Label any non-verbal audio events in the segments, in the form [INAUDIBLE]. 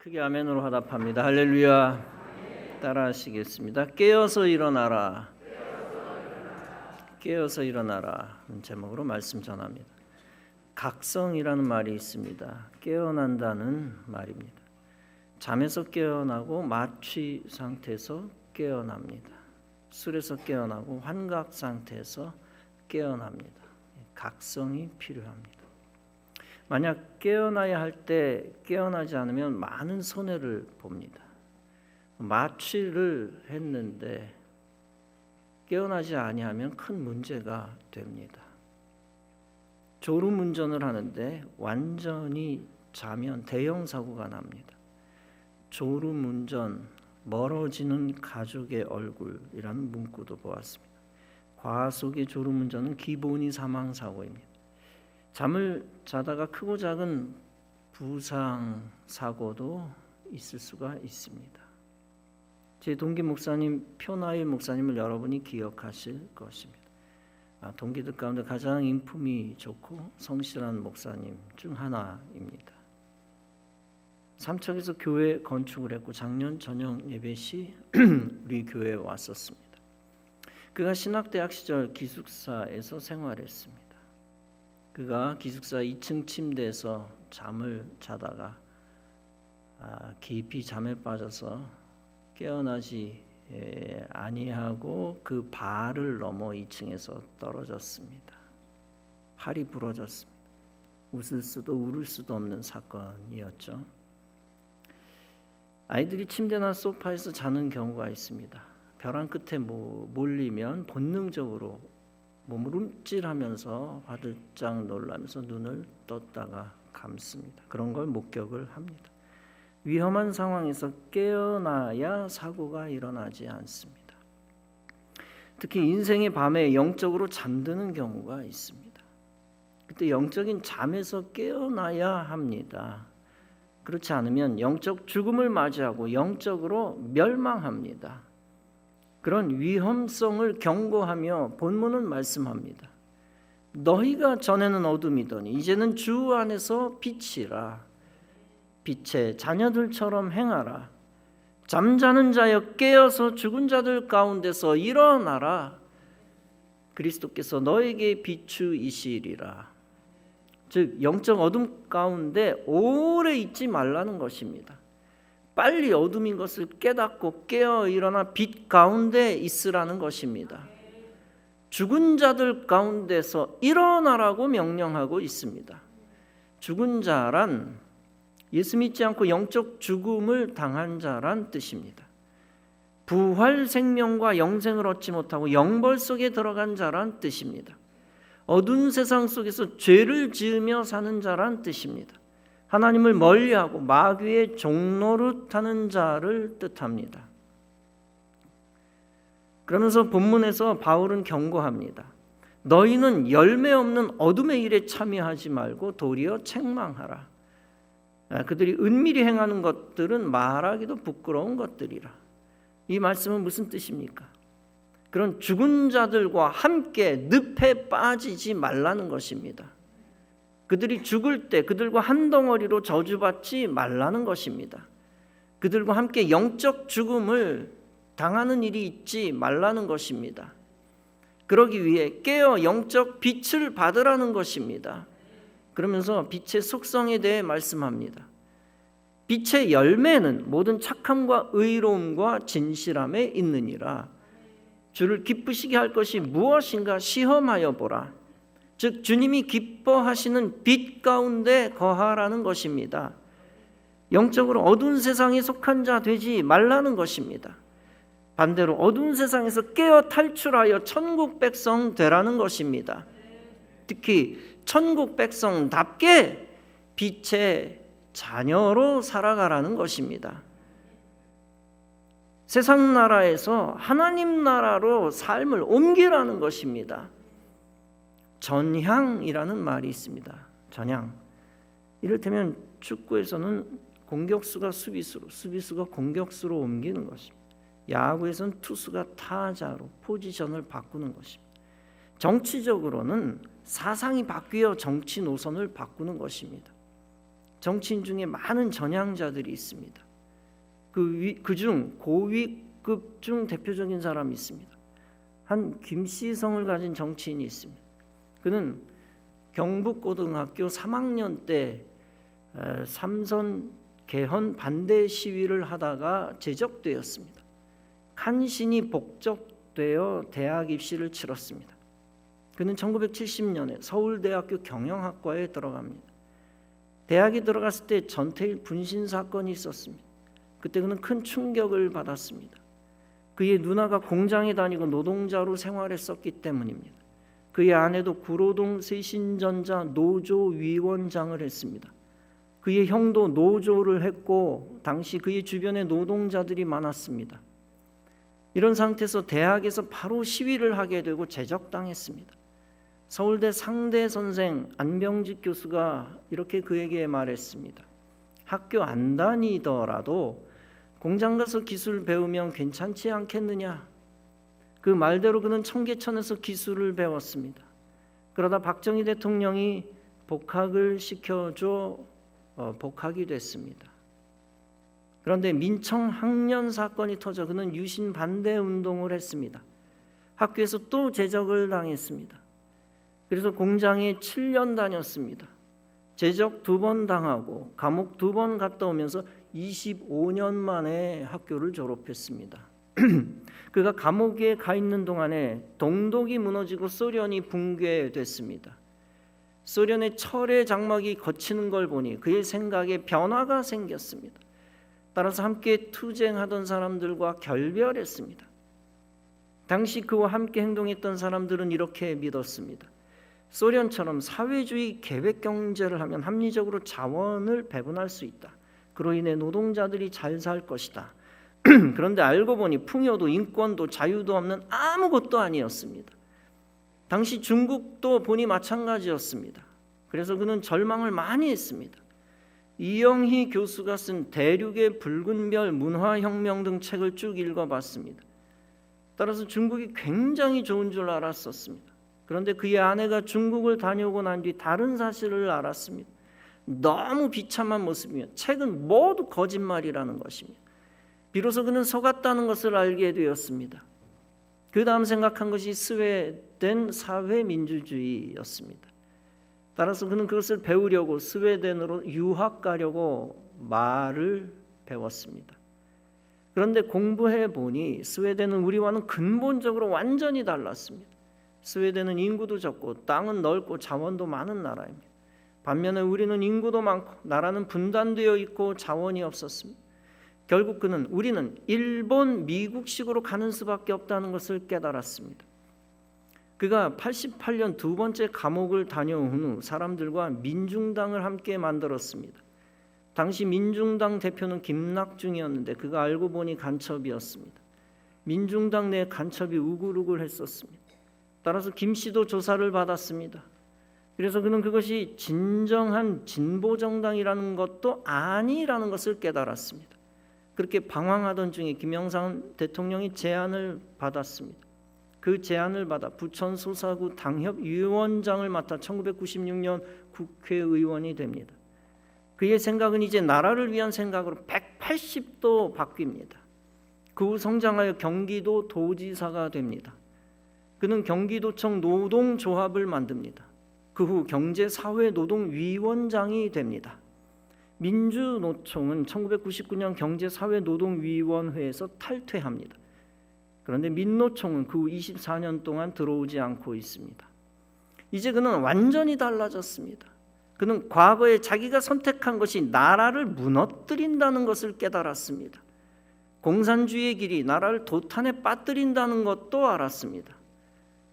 크게 아멘으로 화답합니다. 할렐루야. 따라하시겠습니다. 깨어서 일어나라. 깨어서 일어나라. 제목으로 말씀 전합니다. 각성이라는 말이 있습니다. 깨어난다는 말입니다. 잠에서 깨어나고 마취 상태에서 깨어납니다. 술에서 깨어나고 환각 상태에서 깨어납니다. 각성이 필요합니다. 만약 깨어나야 할 때 깨어나지 않으면 많은 손해를 봅니다. 마취를 했는데 깨어나지 아니하면 큰 문제가 됩니다. 졸음 운전을 하는데 완전히 자면 대형 사고가 납니다. 졸음 운전 멀어지는 가족의 얼굴이라는 문구도 보았습니다. 과속의 졸음 운전은 기본이 사망 사고입니다. 잠을 자다가 크고 작은 부상 사고도 있을 수가 있습니다. 제 동기 목사님 표나일 목사님을 여러분이 기억하실 것입니다. 아, 동기들 가운데 가장 인품이 좋고 성실한 목사님 중 하나입니다. 삼척에서 교회 건축을 했고 작년 저녁 예배 시 [CLEARS THROAT] 우리 교회에 왔었습니다. 그가 신학대학 시절 기숙사에서 생활했습니다. 그가 기숙사 2층 침대에서 잠을 자다가 아, 깊이 잠에 빠져서 깨어나지 예, 아니하고 그 발을 넘어 2층에서 떨어졌습니다. 팔이 부러졌습니다. 웃을 수도 울을 수도 없는 사건이었죠. 아이들이 침대나 소파에서 자는 경우가 있습니다. 벼랑 끝에 몰리면 본능적으로 몸을 움찔하면서 화들짝 놀라면서 눈을 떴다가 감습니다. 그런 걸 목격을 합니다. 위험한 상황에서 깨어나야 사고가 일어나지 않습니다. 특히 인생의 밤에 영적으로 잠드는 경우가 있습니다. 그때 영적인 잠에서 깨어나야 합니다. 그렇지 않으면 영적 죽음을 맞이하고 영적으로 멸망합니다. 그런 위험성을 경고하며 본문은 말씀합니다. 너희가 전에는 어둠이더니 이제는 주 안에서 빛이라. 빛의 자녀들처럼 행하라. 잠자는 자여 깨어서 죽은 자들 가운데서 일어나라. 그리스도께서 너에게 비추이시리라. 즉 영적 어둠 가운데 오래 있지 말라는 것입니다. 빨리 어둠인 것을 깨닫고 깨어 일어나 빛 가운데 있으라는 것입니다. 죽은 자들 가운데서 일어나라고 명령하고 있습니다. 죽은 자란 예수 믿지 않고 영적 죽음을 당한 자란 뜻입니다. 부활 생명과 영생을 얻지 못하고 영벌 속에 들어간 자란 뜻입니다. 어두운 세상 속에서 죄를 지으며 사는 자란 뜻입니다. 하나님을 멀리하고 마귀의 종노릇하는 자를 뜻합니다. 그러면서 본문에서 바울은 경고합니다. 너희는 열매 없는 어둠의 일에 참여하지 말고 도리어 책망하라. 아, 그들이 은밀히 행하는 것들은 말하기도 부끄러운 것들이라. 이 말씀은 무슨 뜻입니까? 그런 죽은 자들과 함께 늪에 빠지지 말라는 것입니다. 그들이 죽을 때 그들과 한 덩어리로 저주받지 말라는 것입니다. 그들과 함께 영적 죽음을 당하는 일이 있지 말라는 것입니다. 그러기 위해 깨어 영적 빛을 받으라는 것입니다. 그러면서 빛의 속성에 대해 말씀합니다. 빛의 열매는 모든 착함과 의로움과 진실함에 있느니라. 주를 기쁘시게 할 것이 무엇인가 시험하여 보라. 즉 주님이 기뻐하시는 빛 가운데 거하라는 것입니다. 영적으로 어두운 세상에 속한 자 되지 말라는 것입니다. 반대로 어두운 세상에서 깨어 탈출하여 천국 백성 되라는 것입니다. 특히 천국 백성답게 빛의 자녀로 살아가라는 것입니다. 세상 나라에서 하나님 나라로 삶을 옮기라는 것입니다. 전향이라는 말이 있습니다. 전향. 이를테면 축구에서는 공격수가 수비수로, 수비수가 공격수로 옮기는 것입니다. 야구에서는 투수가 타자로 포지션을 바꾸는 것입니다. 정치적으로는 사상이 바뀌어 정치 노선을 바꾸는 것입니다. 정치인 중에 많은 전향자들이 있습니다. 그 그중 고위급 중 대표적인 사람이 있습니다. 한 김씨성을 가진 정치인이 있습니다. 그는 경북고등학교 3학년 때 에, 삼선 개헌 반대 시위를 하다가 제적되었습니다. 간신히 복적되어 대학 입시를 치렀습니다. 그는 1970년에 서울대학교 경영학과에 들어갑니다. 대학에 들어갔을 때 전태일 분신 사건이 있었습니다. 그때 그는 큰 충격을 받았습니다. 그의 누나가 공장에 다니고 노동자로 생활했었기 때문입니다. 그의 아내도 구로동 세신전자 노조 위원장을 했습니다. 그의 형도 노조를 했고 당시 그의 주변에 노동자들이 많았습니다. 이런 상태에서 대학에서 바로 시위를 하게 되고 제적당했습니다. 서울대 상대 선생 안병직 교수가 이렇게 그에게 말했습니다. 학교 안 다니더라도 공장 가서 기술 배우면 괜찮지 않겠느냐? 그 말대로 그는 청계천에서 기술을 배웠습니다. 그러다 박정희 대통령이 복학을 시켜줘 어, 복학이 됐습니다. 그런데 민청 학년 사건이 터져 그는 유신 반대 운동을 했습니다. 학교에서 또 제적을 당했습니다. 그래서 공장에 7년 다녔습니다. 제적 두 번 당하고 감옥 두 번 갔다 오면서 25년 만에 학교를 졸업했습니다. [CLEARS THROAT] 그가 감옥에 가 있는 동안에 동독이 무너지고 소련이 붕괴됐습니다. 소련의 철의 장막이 거치는 걸 보니 그의 생각에 변화가 생겼습니다. 따라서 함께 투쟁하던 사람들과 결별했습니다. 당시 그와 함께 행동했던 사람들은 이렇게 믿었습니다. 소련처럼 사회주의 계획 경제를 하면 합리적으로 자원을 배분할 수 있다. 그로 인해 노동자들이 잘 살 것이다. [CLEARS THROAT] 그런데 알고 보니 풍요도 인권도 자유도 없는 아무것도 아니었습니다. 당시 중국도 보니 마찬가지였습니다. 그래서 그는 절망을 많이 했습니다. 이영희 교수가 쓴 대륙의 붉은 별 문화혁명 등 책을 쭉 읽어봤습니다. 따라서 중국이 굉장히 좋은 줄 알았었습니다. 그런데 그의 아내가 중국을 다녀오고 난 뒤 다른 사실을 알았습니다. 너무 비참한 모습이며 책은 모두 거짓말이라는 것입니다. 비로소 그는 속았다는 것을 알게 되었습니다. 그 다음 생각한 것이 스웨덴 사회민주주의였습니다. 따라서 그는 그것을 배우려고 스웨덴으로 유학 가려고 말을 배웠습니다. 그런데 공부해 보니 스웨덴은 우리와는 근본적으로 완전히 달랐습니다. 스웨덴은 인구도 적고 땅은 넓고 자원도 많은 나라입니다. 반면에 우리는 인구도 많고 나라는 분단되어 있고 자원이 없었습니다. 결국 그는 우리는 일본, 미국식으로 가는 수밖에 없다는 것을 깨달았습니다. 그가 88년 두 번째 감옥을 다녀온 후 사람들과 민중당을 함께 만들었습니다. 당시 민중당 대표는 김낙중이었는데 그가 알고 보니 간첩이었습니다. 민중당 내 간첩이 우글우글 했었습니다. 따라서 김 씨도 조사를 받았습니다. 그래서 그는 그것이 진정한 진보 정당이라는 것도 아니라는 것을 깨달았습니다. 그렇게 방황하던 중에 김영삼 대통령이 제안을 받았습니다. 그 제안을 받아 부천 소사구 당협 위원장을 맡아 1996년 국회의원이 됩니다. 그의 생각은 이제 나라를 위한 생각으로 180도 바뀝니다. 그 후 성장하여 경기도 도지사가 됩니다. 그는 경기도청 노동조합을 만듭니다. 그 후 경제사회노동위원장이 됩니다. 민주노총은 1999년 경제사회노동위원회에서 탈퇴합니다. 그런데 민노총은 그 후 24년 동안 들어오지 않고 있습니다. 이제 그는 완전히 달라졌습니다. 그는 과거에 자기가 선택한 것이 나라를 무너뜨린다는 것을 깨달았습니다. 공산주의의 길이 나라를 도탄에 빠뜨린다는 것도 알았습니다.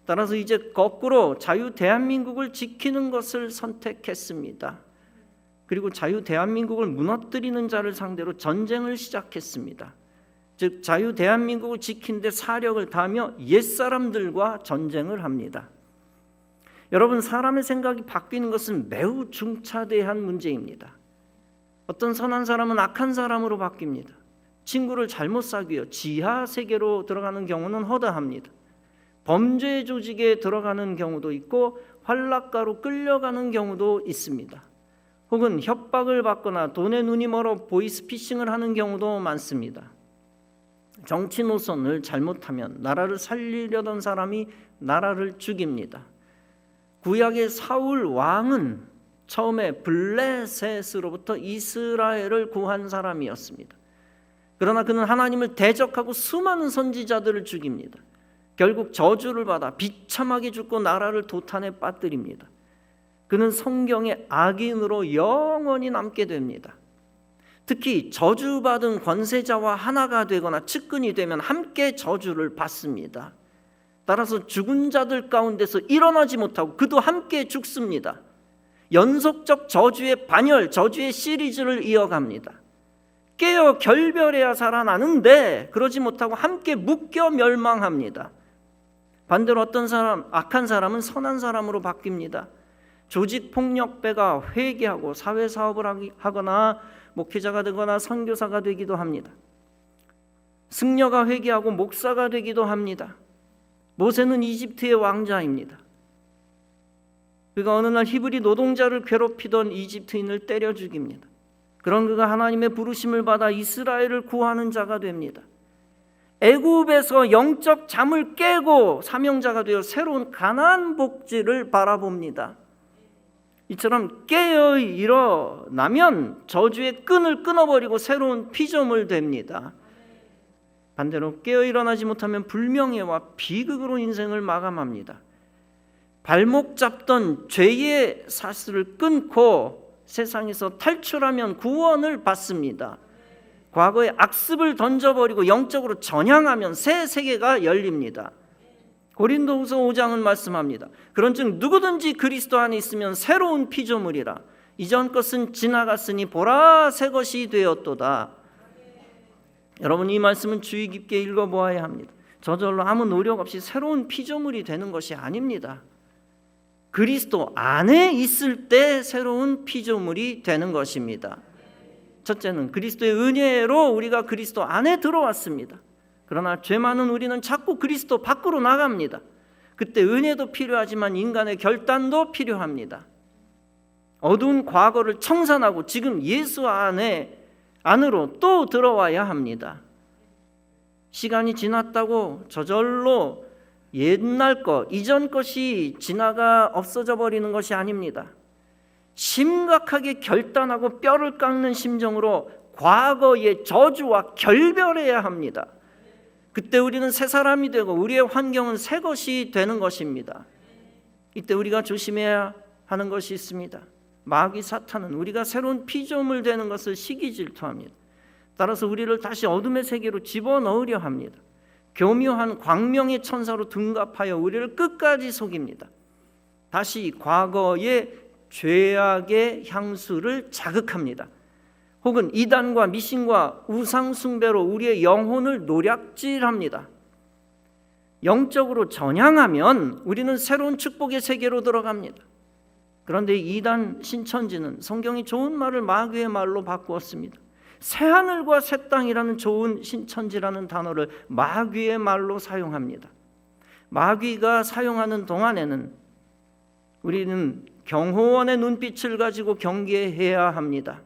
따라서 이제 거꾸로 자유 대한민국을 지키는 것을 선택했습니다. 그리고 자유 대한민국을 무너뜨리는 자를 상대로 전쟁을 시작했습니다. 즉 자유 대한민국을 지키는데 사력을 다하며 옛 사람들과 전쟁을 합니다. 여러분 사람의 생각이 바뀌는 것은 매우 중차대한 문제입니다. 어떤 선한 사람은 악한 사람으로 바뀝니다. 친구를 잘못 사귀어 지하 세계로 들어가는 경우는 허다합니다. 범죄 조직에 들어가는 경우도 있고 활락가로 끌려가는 경우도 있습니다. 혹은 협박을 받거나 돈에 눈이 멀어 보이스피싱을 하는 경우도 많습니다. 정치 노선을 잘못하면 나라를 살리려던 사람이 나라를 죽입니다. 구약의 사울 왕은 처음에 블레셋으로부터 이스라엘을 구한 사람이었습니다. 그러나 그는 하나님을 대적하고 수많은 선지자들을 죽입니다. 결국 저주를 받아 비참하게 죽고 나라를 도탄에 빠뜨립니다. 그는 성경의 악인으로 영원히 남게 됩니다. 특히 저주받은 권세자와 하나가 되거나 측근이 되면 함께 저주를 받습니다. 따라서 죽은 자들 가운데서 일어나지 못하고 그도 함께 죽습니다. 연속적 저주의 반열, 저주의 시리즈를 이어갑니다. 깨어 결별해야 살아나는데 그러지 못하고 함께 묶여 멸망합니다. 반대로 어떤 사람, 악한 사람은 선한 사람으로 바뀝니다. 조직 폭력배가 회개하고 사회 사업을 하거나 목회자가 되거나 선교사가 되기도 합니다. 승려가 회개하고 목사가 되기도 합니다. 모세는 이집트의 왕자입니다. 그가 어느 날 히브리 노동자를 괴롭히던 이집트인을 때려 죽입니다. 그런 그가 하나님의 부르심을 받아 이스라엘을 구하는 자가 됩니다. 애굽에서 영적 잠을 깨고 사명자가 되어 새로운 가나안 복지를 바라봅니다. 이처럼 깨어 일어나면 저주의 끈을 끊어버리고 새로운 피조물 됩니다. 반대로 깨어 일어나지 못하면 불명예와 비극으로 인생을 마감합니다. 발목 잡던 죄의 사슬을 끊고 세상에서 탈출하면 구원을 받습니다. 과거의 악습을 던져버리고 영적으로 전향하면 새 세계가 열립니다. 고린도후서 5장은 말씀합니다. 그런즉 누구든지 그리스도 안에 있으면 새로운 피조물이라 이전 것은 지나갔으니 보라 새 것이 되었도다. 여러분 이 말씀은 주의 깊게 읽어 보아야 합니다. 저절로 아무 노력 없이 새로운 피조물이 되는 것이 아닙니다. 그리스도 안에 있을 때 새로운 피조물이 되는 것입니다. 첫째는 그리스도의 은혜로 우리가 그리스도 안에 들어왔습니다. 그러나 죄 많은 우리는 자꾸 그리스도 밖으로 나갑니다. 그때 은혜도 필요하지만 인간의 결단도 필요합니다. 어두운 과거를 청산하고 지금 예수 안에 안으로 또 들어와야 합니다. 시간이 지났다고 저절로 옛날 것, 이전 것이 지나가 없어져 버리는 것이 아닙니다. 심각하게 결단하고 뼈를 깎는 심정으로 과거의 저주와 결별해야 합니다. 그때 우리는 새 사람이 되고 우리의 환경은 새 것이 되는 것입니다. 이때 우리가 조심해야 하는 것이 있습니다. 마귀 사탄은 우리가 새로운 피조물 되는 것을 시기 질투합니다. 따라서 우리를 다시 어둠의 세계로 집어넣으려 합니다. 교묘한 광명의 천사로 둔갑하여 우리를 끝까지 속입니다. 다시 과거의 죄악의 향수를 자극합니다. 혹은 이단과 미신과 우상 숭배로 우리의 영혼을 노략질합니다. 영적으로 전향하면 우리는 새로운 축복의 세계로 들어갑니다. 그런데 이단 신천지는 성경이 좋은 말을 마귀의 말로 바꾸었습니다. 새 하늘과 새 땅이라는 좋은 신천지라는 단어를 마귀의 말로 사용합니다. 마귀가 사용하는 동안에는 우리는 경호원의 눈빛을 가지고 경계해야 합니다.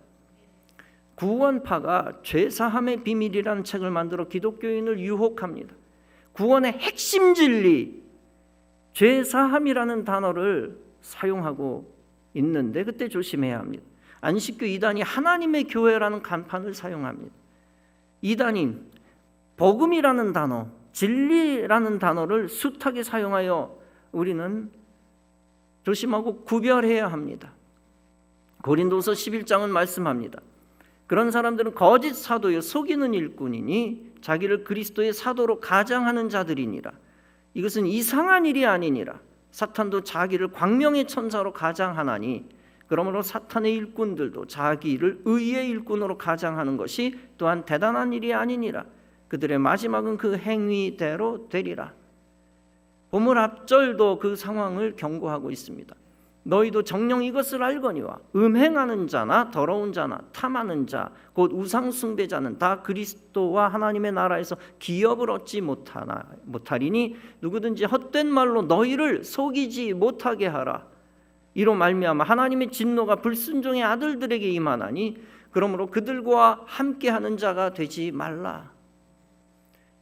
구원파가 죄사함의 비밀이라는 책을 만들어 기독교인을 유혹합니다. 구원의 핵심 진리 죄사함이라는 단어를 사용하고 있는데 그때 조심해야 합니다. 안식교 이단이 하나님의 교회라는 간판을 사용합니다. 이단이 복음이라는 단어, 진리라는 단어를 숱하게 사용하여 우리는 조심하고 구별해야 합니다. 고린도서 11장은 말씀합니다. 그런 사람들은 거짓 사도여 속이는 일꾼이니 자기를 그리스도의 사도로 가장하는 자들이니라. 이것은 이상한 일이 아니니라. 사탄도 자기를 광명의 천사로 가장하나니 그러므로 사탄의 일꾼들도 자기를 의의 일꾼으로 가장하는 것이 또한 대단한 일이 아니니라. 그들의 마지막은 그 행위대로 되리라. 보물 앞절도 그 상황을 경고하고 있습니다. 너희도 정령 이것을 알거니와 음행하는 자나 더러운 자나 탐하는 자 곧 우상 숭배자는 다 그리스도와 하나님의 나라에서 기업을 얻지 못하나 못하리니 누구든지 헛된 말로 너희를 속이지 못하게 하라 이로 말미암아 하나님의 진노가 불순종의 아들들에게 임하나니 그러므로 그들과 함께하는 자가 되지 말라.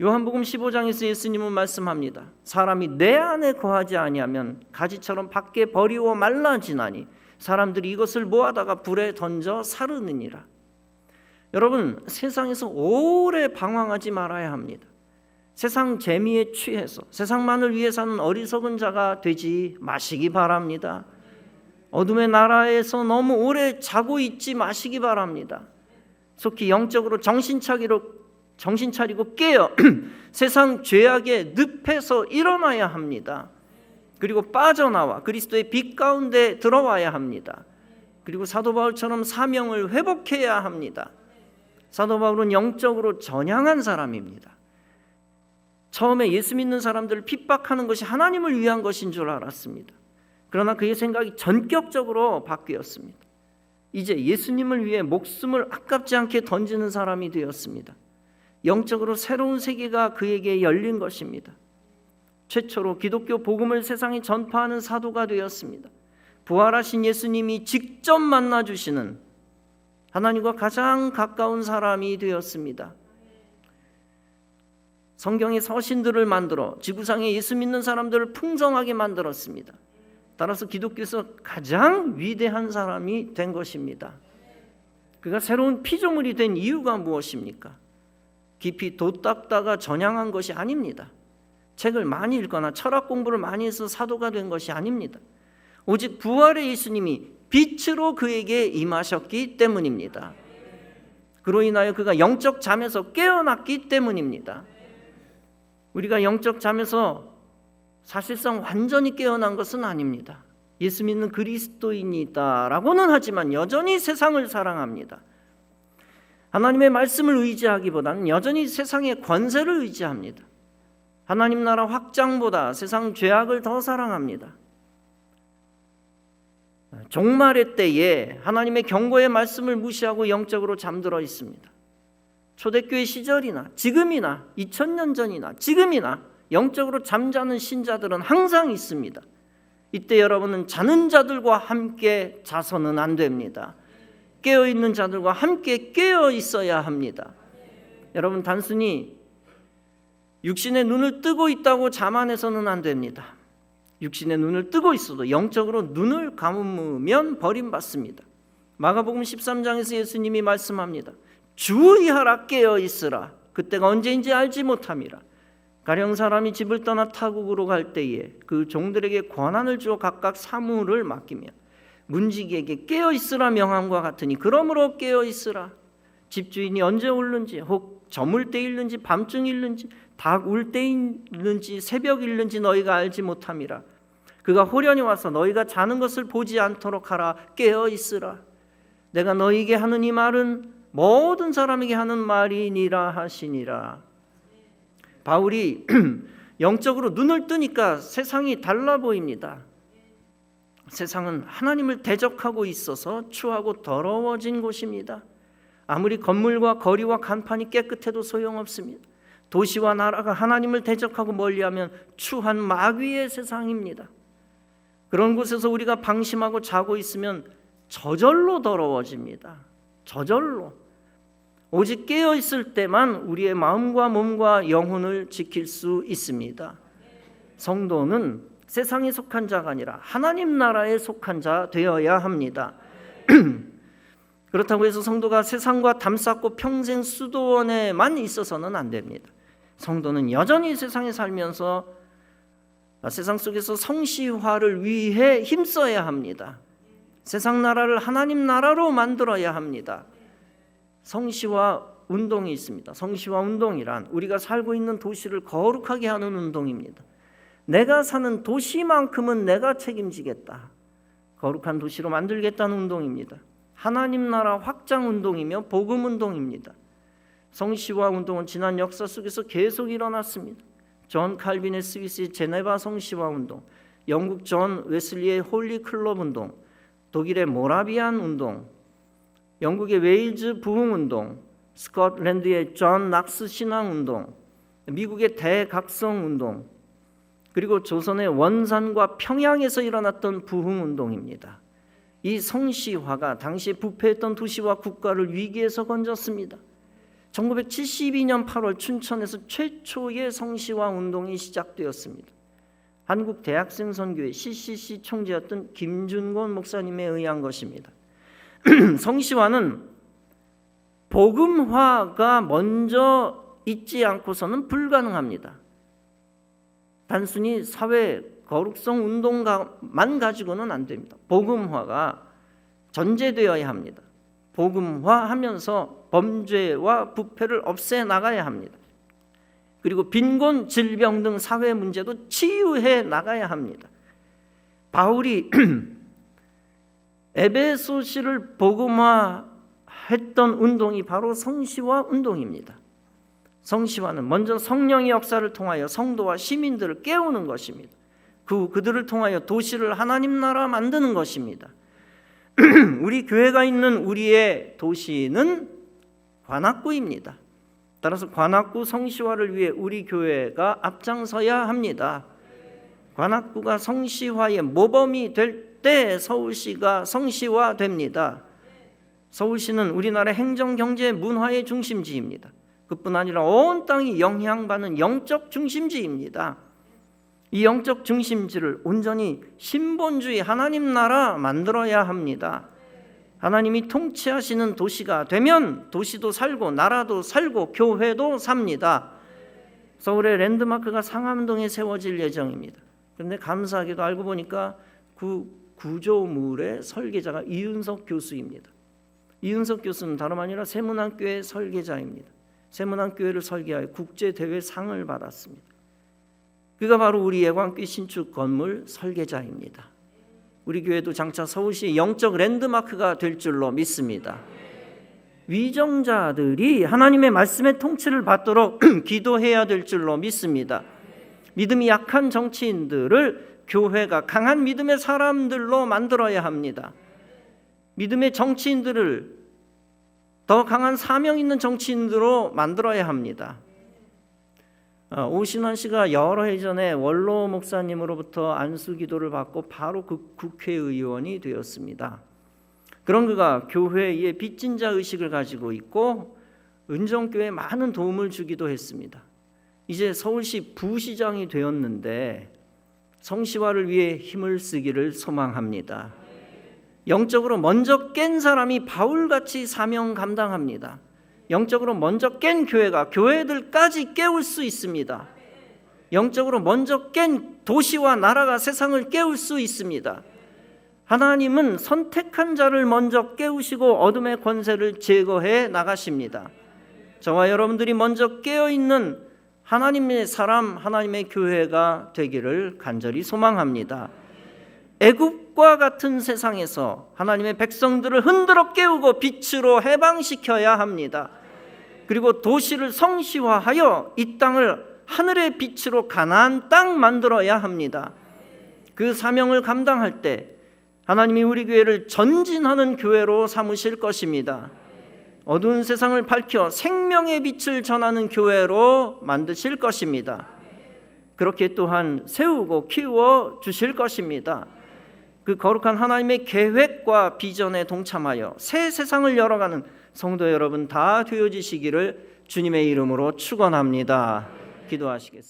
요한복음 15장에서 예수님은 말씀합니다. 사람이 내 안에 거하지 아니하면 가지처럼 밖에 버리고 말라지나니 사람들이 이것을 모아다가 불에 던져 사르느니라. 여러분 세상에서 오래 방황하지 말아야 합니다. 세상 재미에 취해서 세상만을 위해 사는 어리석은 자가 되지 마시기 바랍니다. 어둠의 나라에서 너무 오래 자고 있지 마시기 바랍니다. 속히 영적으로 정신 차리고 정신 차리고 깨어 [CLEARS THROAT] 세상 죄악의 늪에서 일어나야 합니다. 그리고 빠져나와 그리스도의 빛 가운데 들어와야 합니다. 그리고 사도 바울처럼 사명을 회복해야 합니다. 사도 바울은 영적으로 전향한 사람입니다. 처음에 예수 믿는 사람들을 핍박하는 것이 하나님을 위한 것인 줄 알았습니다. 그러나 그의 생각이 전격적으로 바뀌었습니다. 이제 예수님을 위해 목숨을 아깝지 않게 던지는 사람이 되었습니다. 영적으로 새로운 세계가 그에게 열린 것입니다. 최초로 기독교 복음을 세상에 전파하는 사도가 되었습니다. 부활하신 예수님이 직접 만나 주시는 하나님과 가장 가까운 사람이 되었습니다. 성경의 서신들을 만들어 지구상에 예수 믿는 사람들을 풍성하게 만들었습니다. 따라서 기독교에서 가장 위대한 사람이 된 것입니다. 그가 새로운 피조물이 된 이유가 무엇입니까? 깊이 돛닦다가 전향한 것이 아닙니다. 책을 많이 읽거나 철학 공부를 많이 해서 사도가 된 것이 아닙니다. 오직 부활의 예수님이 빛으로 그에게 임하셨기 때문입니다. 그로 인하여 그가 영적 잠에서 깨어났기 때문입니다. 우리가 영적 잠에서 사실상 완전히 깨어난 것은 아닙니다. 예수 믿는 그리스도인이다라고는 하지만 여전히 세상을 사랑합니다. 하나님의 말씀을 의지하기보다는 여전히 세상의 권세를 의지합니다. 하나님 나라 확장보다 세상 죄악을 더 사랑합니다. 종말의 때에 하나님의 경고의 말씀을 무시하고 영적으로 잠들어 있습니다. 초대교회 시절이나 지금이나 2000년 전이나 지금이나 영적으로 잠자는 신자들은 항상 있습니다. 이때 여러분은 자는 자들과 함께 자서는 안 됩니다. 깨어 있는 자들과 함께 깨어 있어야 합니다. 여러분 단순히 육신의 눈을 뜨고 있다고 자만해서는 안 됩니다. 육신의 눈을 뜨고 있어도 영적으로 눈을 감으면 버림받습니다. 마가복음 13장에서 예수님이 말씀합니다. 주의하라 깨어 있으라. 그때가 언제인지 알지 못함이라. 가령 사람이 집을 떠나 타국으로 갈 때에 그 종들에게 권한을 주어 각각 사무를 맡기며 문지기에게 깨어 있으라 명함과 같으니 그러므로 깨어 있으라. 집주인이 언제 올는지 혹 저물 때 일는지 밤중 일는지 닭 울때 일는지 새벽 일는지 너희가 알지 못함이라. 그가 호련히 와서 너희가 자는 것을 보지 않도록 하라 깨어 있으라. 내가 너희에게 하는 이 말은 모든 사람에게 하는 말이니라 하시니라. 바울이 [CLEARS THROAT] 영적으로 눈을 뜨니까 세상이 달라 보입니다. 세상은 하나님을 대적하고 있어서 추하고 더러워진 곳입니다. 아무리 건물과 거리와 간판이 깨끗해도 소용없습니다. 도시와 나라가 하나님을 대적하고 멀리하면 추한 마귀의 세상입니다. 그런 곳에서 우리가 방심하고 자고 있으면 저절로 더러워집니다. 저절로. 오직 깨어 있을 때만 우리의 마음과 몸과 영혼을 지킬 수 있습니다. 성도는 세상에 속한 자가 아니라 하나님 나라에 속한 자 되어야 합니다. [CLEARS THROAT] 그렇다고 해서 성도가 세상과 담쌓고 평생 수도원에만 있어서는 안 됩니다. 성도는 여전히 세상에 살면서 세상 속에서 성시화를 위해 힘써야 합니다. 세상 나라를 하나님 나라로 만들어야 합니다. 성시화 운동이 있습니다. 성시화 운동이란 우리가 살고 있는 도시를 거룩하게 하는 운동입니다. 내가 사는 도시만큼은 내가 책임지겠다. 거룩한 도시로 만들겠다는 운동입니다. 하나님 나라 확장 운동이며 복음 운동입니다. 성시화 운동은 지난 역사 속에서 계속 일어났습니다. 존 칼빈의 스위스의 제네바 성시화 운동, 영국 존 웨슬리의 홀리 클럽 운동, 독일의 모라비안 운동, 영국의 웨일즈 부흥 운동, 스코틀랜드의 존 낙스 신앙 운동, 미국의 대각성 운동, 그리고 조선의 원산과 평양에서 일어났던 부흥 운동입니다. 이 성시화가 당시 부패했던 도시와 국가를 위기에서 건졌습니다. 1972년 8월 춘천에서 최초의 성시화 운동이 시작되었습니다. 한국 대학생 선교회 CCC 총재였던 김준곤 목사님에 의한 것입니다. [CLEARS THROAT] 성시화는 복음화가 먼저 있지 않고서는 불가능합니다. 단순히 사회 거룩성 운동만 가지고는 안 됩니다. 복음화가 전제되어야 합니다. 복음화하면서 범죄와 부패를 없애 나가야 합니다. 그리고 빈곤, 질병 등 사회 문제도 치유해 나가야 합니다. 바울이 [CLEARS THROAT] 에베소시를 복음화했던 운동이 바로 성시화 운동입니다. 성시화는 먼저 성령의 역사를 통하여 성도와 시민들을 깨우는 것입니다. 그 그들을 통하여 도시를 하나님 나라 만드는 것입니다. [CLEARS THROAT] 우리 교회가 있는 우리의 도시는 관악구입니다. 따라서 관악구 성시화를 위해 우리 교회가 앞장서야 합니다. 관악구가 성시화의 모범이 될 때 서울시가 성시화 됩니다. 서울시는 우리나라 행정, 경제, 문화의 중심지입니다. 그뿐 아니라 온 땅이 영향받는 영적 중심지입니다. 이 영적 중심지를 온전히 신본주의 하나님 나라 만들어야 합니다. 하나님이 통치하시는 도시가 되면 도시도 살고 나라도 살고 교회도 삽니다. 서울의 랜드마크가 상암동에 세워질 예정입니다. 그런데 감사하게도 알고 보니까 그 구조물의 설계자가 이윤석 교수입니다. 이윤석 교수는 다름 아니라 세문안교회 설계자입니다. 세문안 교회를 설계하여 국제 대회 상을 받았습니다. 그가 바로 우리 예광교 신축 건물 설계자입니다. 우리 교회도 장차 서울시 영적 랜드마크가 될 줄로 믿습니다. 위정자들이 하나님의 말씀의 통치를 받도록 [CLEARS THROAT] 기도해야 될 줄로 믿습니다. 믿음이 약한 정치인들을 교회가 강한 믿음의 사람들로 만들어야 합니다. 믿음의 정치인들을 더 강한 사명 있는 정치인들로 만들어야 합니다. 어, 오신환 씨가 여러 해 전에 원로 목사님으로부터 안수 기도를 받고 바로 그 국회의원이 되었습니다. 그런 그가 교회에 빚진 자 의식을 가지고 있고 은정교회에 많은 도움을 주기도 했습니다. 이제 서울시 부시장이 되었는데 성시화를 위해 힘을 쓰기를 소망합니다. 영적으로 먼저 깬 사람이 바울같이 사명 감당합니다. 영적으로 먼저 깬 교회가 교회들까지 깨울 수 있습니다. 영적으로 먼저 깬 도시와 나라가 세상을 깨울 수 있습니다. 하나님은 선택한 자를 먼저 깨우시고 어둠의 권세를 제거해 나가십니다. 저와 여러분들이 먼저 깨어 있는 하나님의 사람, 하나님의 교회가 되기를 간절히 소망합니다. 애굽과 같은 세상에서 하나님의 백성들을 흔들어 깨우고 빛으로 해방시켜야 합니다. 그리고 도시를 성시화하여 이 땅을 하늘의 빛으로 가나안 땅 만들어야 합니다. 그 사명을 감당할 때 하나님이 우리 교회를 전진하는 교회로 삼으실 것입니다. 어두운 세상을 밝혀 생명의 빛을 전하는 교회로 만드실 것입니다. 그렇게 또한 세우고 키워 주실 것입니다. 그 거룩한 하나님의 계획과 비전에 동참하여 새 세상을 열어가는 성도 여러분 다 되어지시기를 주님의 이름으로 축원합니다. 기도하시겠습니다.